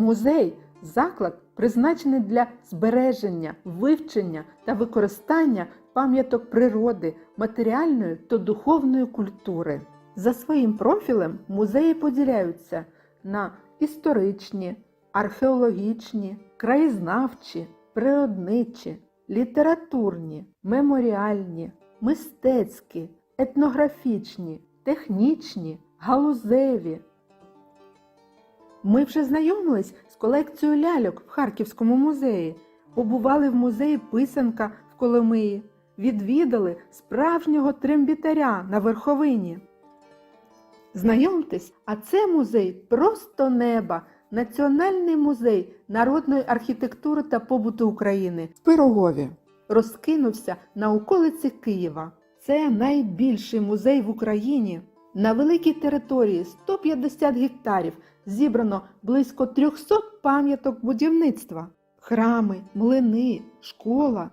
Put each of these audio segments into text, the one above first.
Музей заклад призначений для збереження, вивчення та використання пам'яток природи, матеріальної та духовної культури. За своїм профілем музеї поділяються на історичні, археологічні, краєзнавчі, природничі, літературні, меморіальні, мистецькі, етнографічні, технічні, галузеві. Ми вже знайомились з колекцією ляльок в Харківському музеї, побували в музеї Писанка в Коломиї, відвідали справжнього трембітаря на верховині. Знайомтесь, а це музей просто неба, Національний музей народної архітектури та побуту України в Пирогові. Розкинувся на околиці Києва. Це найбільший музей в Україні. На великій території 150 гектарів зібрано близько 300 пам'яток будівництва, храми, млини, школа,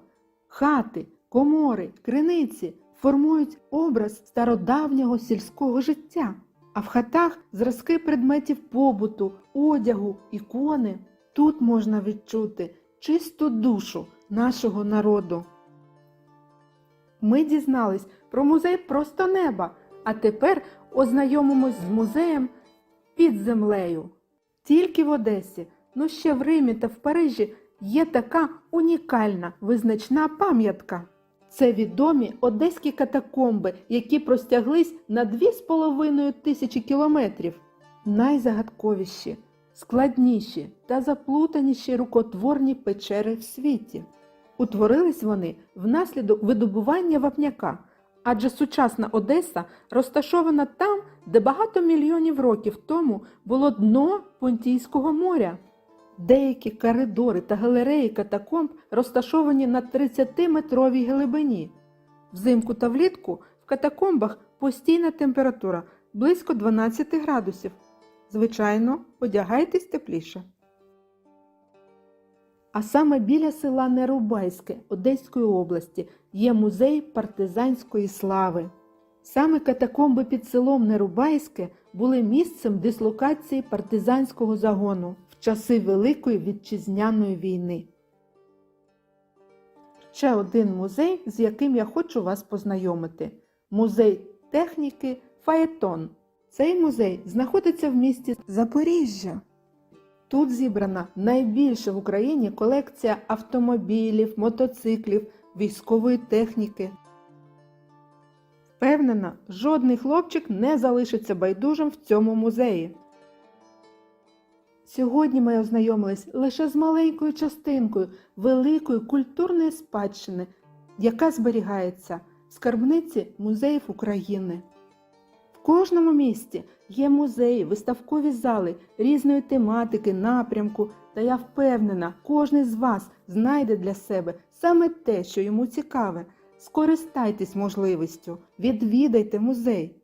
хати, комори, криниці формують образ стародавнього сільського життя. А в хатах зразки предметів побуту, одягу, ікони. Тут можна відчути чисту душу нашого народу. Ми дізнались про музей просто неба, а тепер ознайомимось з музеєм під землею. Тільки в Одесі, ну ще в Римі та в Парижі є така унікальна визначна пам'ятка. Це відомі одеські катакомби, які простяглись на 2,5 тисячі кілометрів. Найзагадковіші, складніші та заплутаніші рукотворні печери в світі. Утворились вони внаслідок видобування вапняка, адже сучасна Одеса розташована там, де багато мільйонів років тому було дно Понтійського моря. Деякі коридори та галереї катакомб розташовані на 30-метровій глибині. Взимку та влітку в катакомбах постійна температура близько 12 градусів. Звичайно, одягайтесь тепліше. А саме біля села Нерубайське Одеської області є музей партизанської слави. Саме катакомби під селом Нерубайське були місцем дислокації партизанського загону в часи Великої Вітчизняної війни. Ще один музей, з яким я хочу вас познайомити музей техніки Фаетон. Цей музей знаходиться в місті Запоріжжя. Тут зібрана найбільша в Україні колекція автомобілів, мотоциклів, військової техніки. Впевнена, жодний хлопчик не залишиться байдужим в цьому музеї. Сьогодні ми ознайомились лише з маленькою частинкою великої культурної спадщини, яка зберігається в скарбниці музеїв України. Кожному місті є музеї, виставкові зали різної тематики, напрямку, та я впевнена, кожен з вас знайде для себе саме те, що йому цікаве. Скористайтесь можливістю, відвідайте музей.